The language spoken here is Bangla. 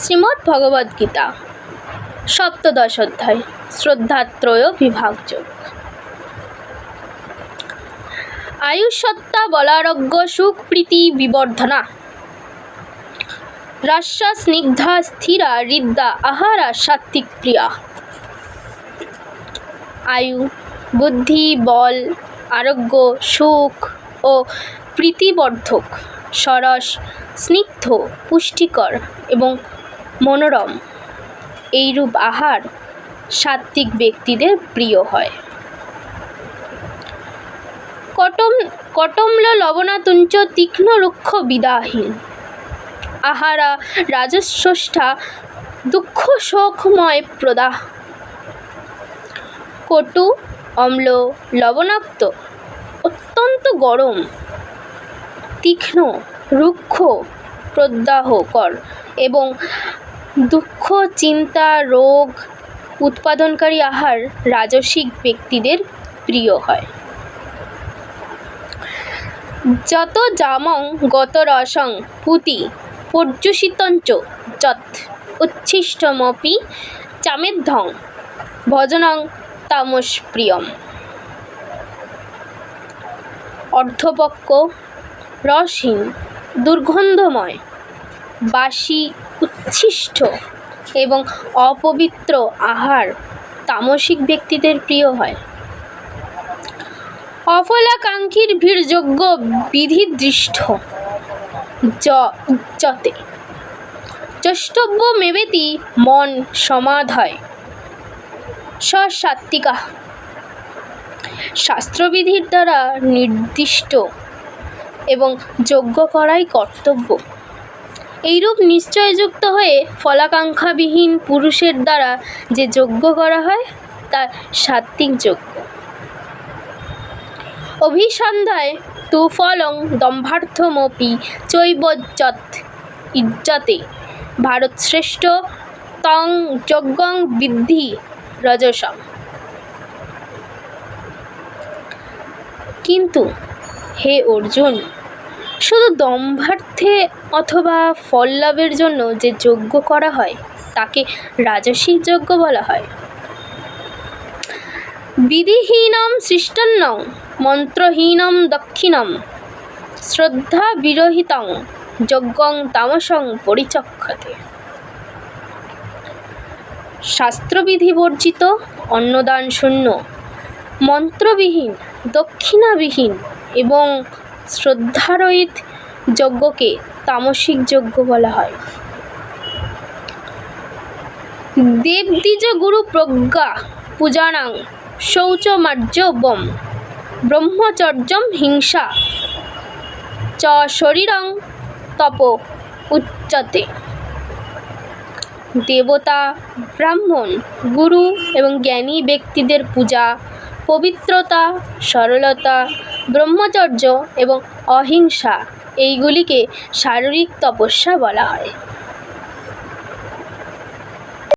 শ্রীমদ্ ভগবদ্গীতা সপ্তদশ অধ্যায়, শ্রদ্ধাত্রয় বিভাগযোগ। আয়ুষ্যত্তা বলারোগ্য সুখ প্রীতি বিবর্ধনা। রাস্যা স্নিগ্ধা স্থিরা হৃদ্যা আহারা সাত্ত্বিক প্রিয়া। আয়ু, বুদ্ধি, বল, আরোগ্য, সুখ ও প্রীতিবর্ধক, সরস, স্নিগ্ধ, পুষ্টিকর এবং মনোরম। এইরূপ আহার সাত্ত্বিক ব্যক্তিদের প্রিয় হয়। কটম, কটম্ল লবণাতুঞ্চ তীক্ষ্ণ রুক্ষ বিদাহীন। আহারা রাজস্রষ্টা দুঃখ শোকময় প্রদাহ। কটু, অম্ল, লবণাক্ত, অত্যন্ত গরম, তীক্ষ্ণ, রুক্ষ, প্রদাহকর এবং দুঃখ, চিন্তা, রোগ উৎপাদনকারী আহার রাজসিক ব্যক্তিদের প্রিয় হয়। যত জামং গত রসং পুতি পর্যুষিতঞ্চ যৎ উচ্ছিষ্টমপি চামেদ্ধং ভজনং তামস প্রিয়ম অর্ধপক্ক রসহীন দুর্গন্ধময় বাসি উচ্ছিষ্ট এবং অপবিত্র আহার তামসিক ব্যক্তিদের প্রিয় হয়। অফলাকাঙ্ক্ষীর ভিড়যোগ্য বিধিদৃষ্ট য উচ্চতে দ্রষ্টব্য মেবেতি মন সমাধয় সসাত্বিকা শাস্ত্রবিধির দ্বারা নির্দিষ্ট এবং যোগ্য করাই কর্তব্য। এইরূপ নিশ্চয়যুক্ত হয়ে ফলাকাঙ্ক্ষাবিহীন পুরুষের দ্বারা যে যজ্ঞ করা হয় তা সাত্ত্বিক যজ্ঞ। অভিসন্ধ্যায় তু ফলং দম্ভার্থমপি চৈবজ্জত ইজ্জতে। ভারতশ্রেষ্ঠ তং যজ্ঞং বৃদ্ধি রজসম। কিন্তু হে অর্জুন শুধু দম্ভার্থে অথবা ফল লাভের জন্য যে যজ্ঞ করা হয়, তাকে রাজসিক যজ্ঞ বলা হয়। বিধিহীনম সৃষ্টন্নং, মন্ত্রহীনম দক্ষিণম, শ্রদ্ধা বিরহিতং, যজ্ঞং তামসং পরিচক্ষতে। শাস্ত্রবিধি বর্জিত অন্নদান শূন্য, মন্ত্রবিহীন, দক্ষিণাবিহীন এবং শ্রদ্ধারহিত যজ্ঞকে তামসিক যজ্ঞ বলা হয়। দেবদ্বিজ গুরু প্রজ্ঞা পূজানাং শৌচমার্জবম ব্রহ্মচর্যম হিংসা চ শরীরং তপ উচ্চতে। দেবতা, ব্রাহ্মণ, গুরু এবং জ্ঞানী ব্যক্তিদের পূজা, পবিত্রতা, সরলতা ব্রহ্মচর্য এবং অহিংসা এইগুলিকে শারীরিক তপস্যা বলা হয়।